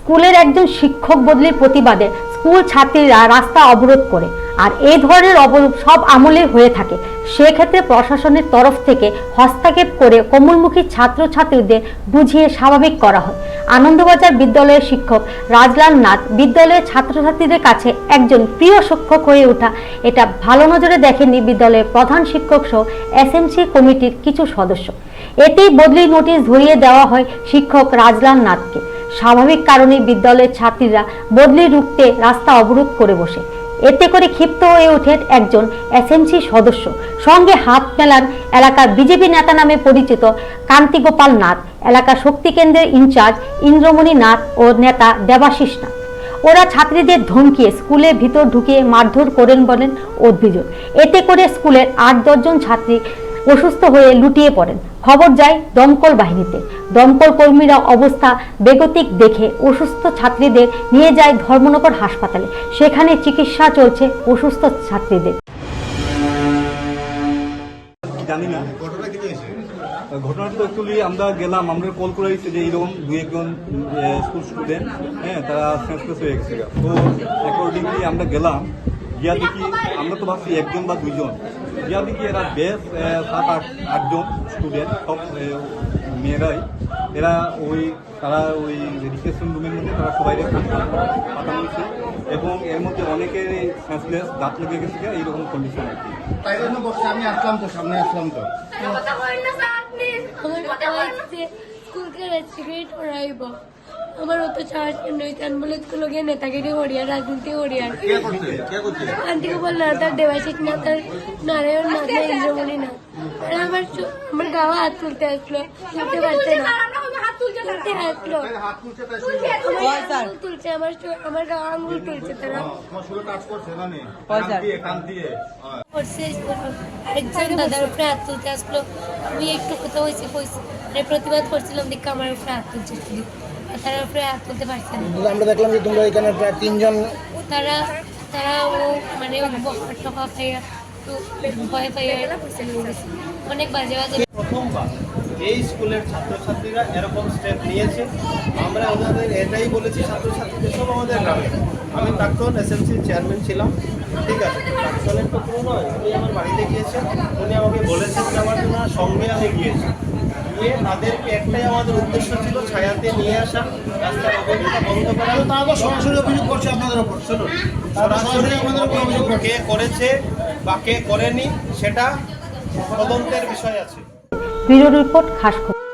স্কুলের একজন শিক্ষক বদলির প্রতিবাদে স্কুল ছাত্রীরা রাস্তা অবরোধ করে। আর এই ধরনের অবরোধ সব আমলে হয়ে থাকে। সেক্ষেত্রে প্রশাসনের তরফ থেকে হস্তক্ষেপ করে কোমলমুখী ছাত্রছাত্রীদের বুঝিয়ে স্বাভাবিক করা হয়। আনন্দবাজার বিদ্যালয়ের শিক্ষক রাজলাল নাথ বিদ্যালয়ের ছাত্রছাত্রীদের কাছে একজন প্রিয় শিক্ষক হয়ে ওঠা, এটা ভালো নজরে দেখেনি বিদ্যালয়ের প্রধান শিক্ষক সহ এসএমসি কমিটির কিছু সদস্য। এতেই বদলি নোটিশ ধরিয়ে দেওয়া হয় শিক্ষক রাজলাল নাথকে। স্বাভাবিক কারণে বিদ্যালয়ের ছাত্রীরা বদলি রুখতে রাস্তা অবরোধ করে বসে। এতে করে ক্ষিপ্ত হয়ে ওঠেন একজন এসএমসি সদস্য। সঙ্গে হাত মেলান এলাকার বিজেপি নেতা নামে পরিচিত কান্তি গোপাল নাথ, এলাকা শক্তি কেন্দ্রের ইনচার্জ ইন্দ্রমণি নাথ ও নেতা দেবাশিস নাথ। ওরা ছাত্রীদের ধমকিয়ে স্কুলের ভিতর ঢুকিয়ে মারধর করেন বলেন অভিযোগ এতে করে স্কুলের আট দশজন ছাত্রী অসুস্থ হয়ে লুটিয়ে পড়েন। খবর যায় দমকল বাহিনীতে। দমকল কর্মীরা অবস্থা বেগতিক দেখে অসুস্থ ছাত্রীদের নিয়ে যায় ধর্মনগর হাসপাতালে। সেখানে চিকিৎসা চলছে অসুস্থ ছাত্রীদের। জানি না। ঘটনাটা তো অ্যাকচুয়ালি আমরা গেলাম আমরা কল করে দিচ্ছি যে এইরকম দু একজন স্কুল স্টুডেন্ট হ্যাঁ তারা সেন্সলেস হয়ে গেছে। তো অ্যাকর্ডিংলি আমরা গেলাম। গিয়া দেখি আমরা তো ভাবছি একজন বা দুইজন। গিয়া দেখি এরা বেশ সাত আট আটজন স্টুডেন্ট সব মেয়েরাই। এরা ওই তারা ওই রিসেপশন রুমের মধ্যে তারা সবাই পাঠানো হয়েছে। এবং এর মধ্যে অনেকের সেন্সলেস দাঁত লেগে গেছে এইরকম কন্ডিশন আর কি। তাই জন্য বলছি আমি আসলাম তো সামনে আসলাম তো। আমার কথা হচ্ছে স্কুল করে সিগারেট ওরাইব আমার অত চার্জ নইতে আমি বলে স্কুল গিয়ে নেতাগিরি হরিয়ার রাজনীতি হরিয়ার আন্টিকে বলল তার দেবাশিস না তার নারায়ণ না না ইন্দ্রমণি না। আর আমার চো- আমার গাওয়া হাত তুলতে আসলো তুলতে পারছে না। তুলতে আসলো। হাত তুলছে আমার আমার গাওয়া আঙুল তুলছে তারা। করছে না নি? একজন দাদার উপরে হাত তুলতে আসলো। আমি একটু কোথাও হয়েছে প্রতিবাদ করছিলাম দেখে আমার উপরে হাত তুলছে। তার উপরে হাত তুলতে পারছে না। আমরা দেখলাম যে তোমরা এখানে প্রায় তিনজন তারা তারা ও মানে টকা খাইয়া তো ভয় পাইয়া। অনেক বাজে বাজে প্রথমবার এই স্কুলের ছাত্রছাত্রীরা এরকম স্টেপ নিয়েছে। আমরা ওনাদের এটাই বলেছি ছাত্রছাত্রীদের সব আমাদের গ্রামে। আমি প্রাক্তন এসএমসির চেয়ারম্যান ছিলাম। ঠিক আছে প্রাক্তনের তো পুরো নয় উনি আমার বাড়িতে গিয়েছেন। উনি আমাকে বলেছেন যে আমার জন্য সঙ্গে আমি গিয়েছি। তাদেরকে একটাই আমাদের উদ্দেশ্য ছিল ছায়াতে নিয়ে আসা রাস্তার অবস্থা বন্ধ করা। তারা তো সরাসরি অভিযোগ করছে আপনাদের উপর। শুনুন সরাসরি আমাদের উপর অভিযোগ কে করেছে বা কে করেনি সেটা তদন্তের বিষয় আছে। ব্যুরো রিপোর্ট খাস খবর।